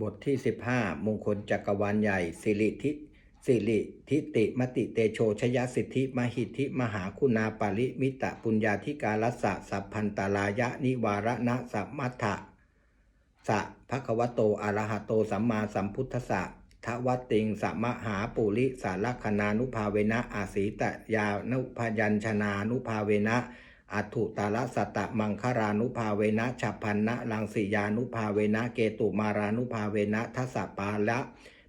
บทที่ 15 มงคลจักรวาลใหญ่สิริทิสิริทิติมติเตโชชยสิทธิมหิทธิมหาคุณาปาริมิตะปุญญาธิการัสะสัพพันตลายะนิวารณะสัมมัทธะสะภะคะวะโตอะระหะโตสัมมาสัมพุทธสสะทวติงสัมหาปุริสารคณานุภาเวนะอาศีตยานุพยัญชนานุภาเวนะ อัตุตาลสัตตะมังคารานุภาเวนะฉัพพันนะลังสียานุภาเวนะเกตุมารานุภาเวนะทัสสะปาละ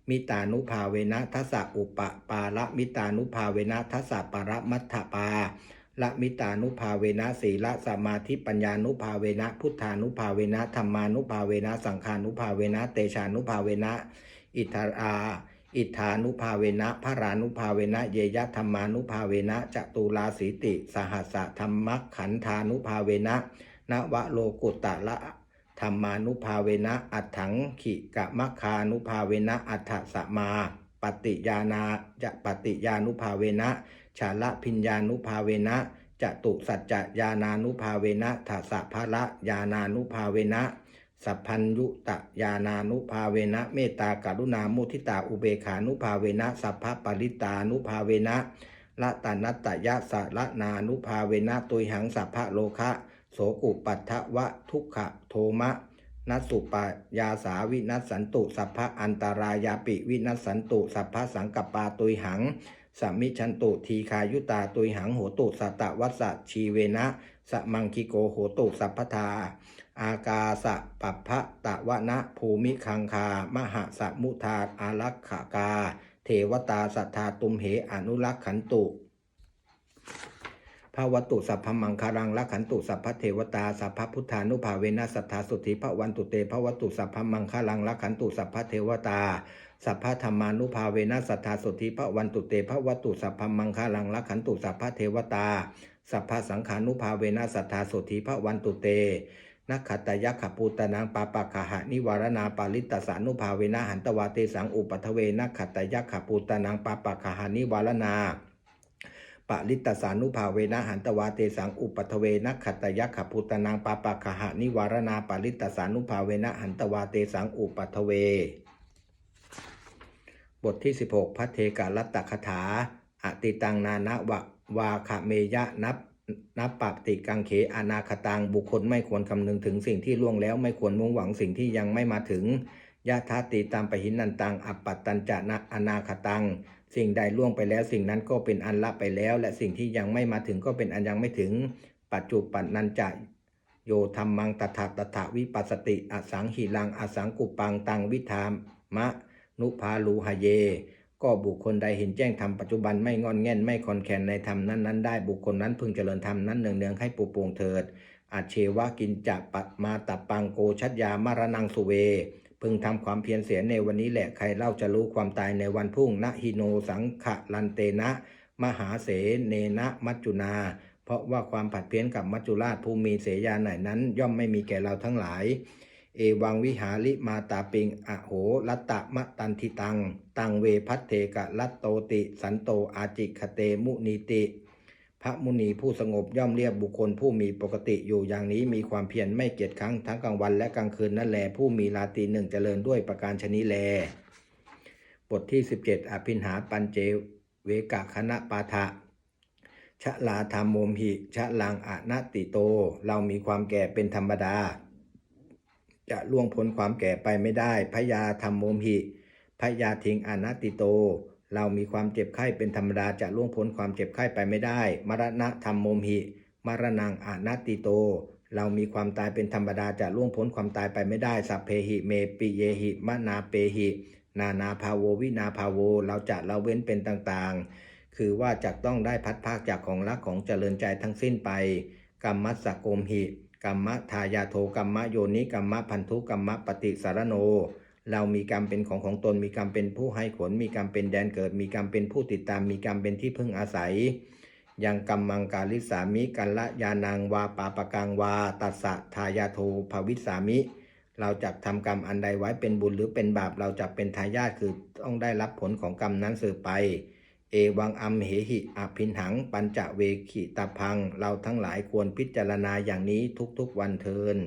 มิตานุภาเวนะทัสสะอุปปาละมิตานุภาเวนะทัสสะปรมัตถปาละมิตานุภาเวนะศีละสมาธิปัญญานุภาเวนะพุทธานุภาเวนะธรรมานุภาเวนะสังขานุภาเวนะเตชานุภาเวนะอิทารา อิทานุภาเวนะพระรานุภาเวนะเยยะธรรมานุภาเวนะจตุลาสีติ สหัสสะธรรมขันธานุภาเวนะนวะโลกุตตะละธรรมานุภาเวนะอัฏฐังขิกะมะคานุภาเวนะอัฏฐสมาปฏิยานาจะปฏิยานุภาเวนะชาละพิญญานุภาเวนะจตุสัจจญาณานุภาเวนะทัสสะภละญาณานุภาเวนะ สัพพัญยุตะญาณานุภาเวนะเมตตากรุณามุทิตาอุเบขานุภาเวนะสัพพะปริตานุภาเวนะละตานัตตยะสะละนานุภาเวนะตุยหังสัพพะโลคะโสกุปัฏฐวะทุกขะโทมะนัสสุปายาสาวินัสสันตุ สัพพะอันตรายาปิวินัสสันตุ สัพพะสังกปปาตุยหัง สัมมิชันตุทีคายุตาตุยหังโหตุสัตวัสสะชีเวนะสมังคิโกโหตุสัพพทา อากาสะปัพพะตะวะนะภูมิคังคา มหาสมุทาอารักขากา เทวตาสัทธาตุมเหอนุรักขันตุ ภาวตุสัพพมังคารังละขันตุสัพพเทวตาสัพพพุทธานุภาเวนะสัทธาสุทธิภวันตุเตภวตุสัพพมังคารังละขันตุสัพพเทวตาสัพพธรรมานุภาเวนะสัทธาสุทธิภวันตุเตภวตุสัพพมังคารังละขันตุสัพพเทวตาสัพพสังขานุภาเวนะสัทธาสุทธิภวันตุเตนักขตยักขปูตนังปาปะคหะนิวารณาปาลิตตสานุภาเวนะหันตวาเตสังอุปัทเวนักขตยักขปูตนังปาปะคหนิวารณา ปะลิตสานุภาเวนะหันตวาเตสังอุปัทเวนักขตยักขปูตนังปาปะคหานิวารณาปาลิตสานุภาเวนะหันตวาเตสังอุปัทเว บทที่ 16พัทเทกาลัตตคถา อติตังนานะวะวาคเมยะนับนับปฏิกังเขอนาคตังบุคคลไม่ควรคำนึงถึงสิ่งที่ล่วงแล้วไม่ควรมุ่งหวังสิ่งที่ยังไม่มาถึง ยะทาติตามปหินนันตัง อัปปัตตัญจะนะอนาคตัง สิ่งใดล่วงไปแล้ว สิ่งนั้นก็เป็นอันละไปแล้ว และสิ่งที่ยังไม่มาถึงก็เป็นอันยังไม่ถึง ปัจจุปันนันจะโยธรรมังตถาตถาวิปัสสติ อสังหิลัง อสังกุปังตังวิธามะนุภาลูหเย ก็บุคคลใดเห็นแจ้งธรรมปัจจุบันไม่งอนแง่นไม่คอนแคนในธรรมนั้นๆได้บุคคลนั้นพึงเจริญธรรมนั้นเนืองๆให้ปูปวงเถิดอาเชวะกินจะปัตมาตับปังโกชัดยามารนังสุเว พึงทำความเพียรเสียในวันนี้แหละใครเล่าจะรู้ความตายในวันพุ่งนะฮิโนสังขลันเตนะ มหาเสเนนะมัจจุนา เพราะว่าความผัดเพี้ยนกับมัจจุราชผู้มีเสยาไหนนั้น ย่อมไม่มีแก่เราทั้งหลาย เอวังวิหาริมาตาปิงอโหรัตตะมะตันทิตัง ตังเวพัตเทกะลัตโตติ สันโตอาจิคเตมุนีติ พระมุนีผู้สงบย่อมเรียกบุคคลผู้มีปกติอยู่อย่างนี้มีความเพียรไม่เกียจครั้งทั้งกลางวันและกลางคืนนั่นแลผู้มีราตรีหนึ่งเจริญด้วยประการชนิแล บทที่ 17 อภินหาปัญเจเวกะคณะปาทะชะลาธรรมโมมหิชะลังอะนติโต เรามีความแก่เป็นธรรมดา จะล่วงพ้นความแก่ไปไม่ได้พยาธรรมโมมหิพยาทิงอนัตติโต เรามีความเจ็บไข้เป็นธรรมดาจะล่วงพ้นความเจ็บไข้ไปไม่ได้ มรณะธรรมโมหิ มรณังอนัตติโต เรามีความตายเป็นธรรมดาจะล่วงพ้นความตายไปไม่ได้ สัพเพหิเมปิเยหิมนาเปหิ นานาภาโววินาภาโว เราจะละเว้นเป็นต่างๆ คือว่าจะต้องได้พัดภาคจากของรักของเจริญใจทั้งสิ้นไป กรรมัสสะโกมหิ กรรมะทายาโทกรรมะโยนิกรรมะพันธุกรรมะปฏิสารโน เรามีกรรมเป็นของของตน มีกรรมเป็นผู้ให้ผล มีกรรมเป็นแดนเกิด มีกรรมเป็นผู้ติดตาม มีกรรมเป็นที่พึ่งอาศัย ยังกรรมังกาลิสามิกัลละยานังวาปาปะกังวา ตัสสะทายาโทภวิสามิ เราจะทำกรรมอันใดไว้เป็นบุญหรือเป็นบาป เราจะเป็นทายาทคือต้องได้รับผลของกรรมนั้นสืบไป เอวังอัมเหหิอภินหัง ปัญจเวขิตาพัง เราทั้งหลายควรพิจารณาอย่างนี้ทุกๆวันเทิน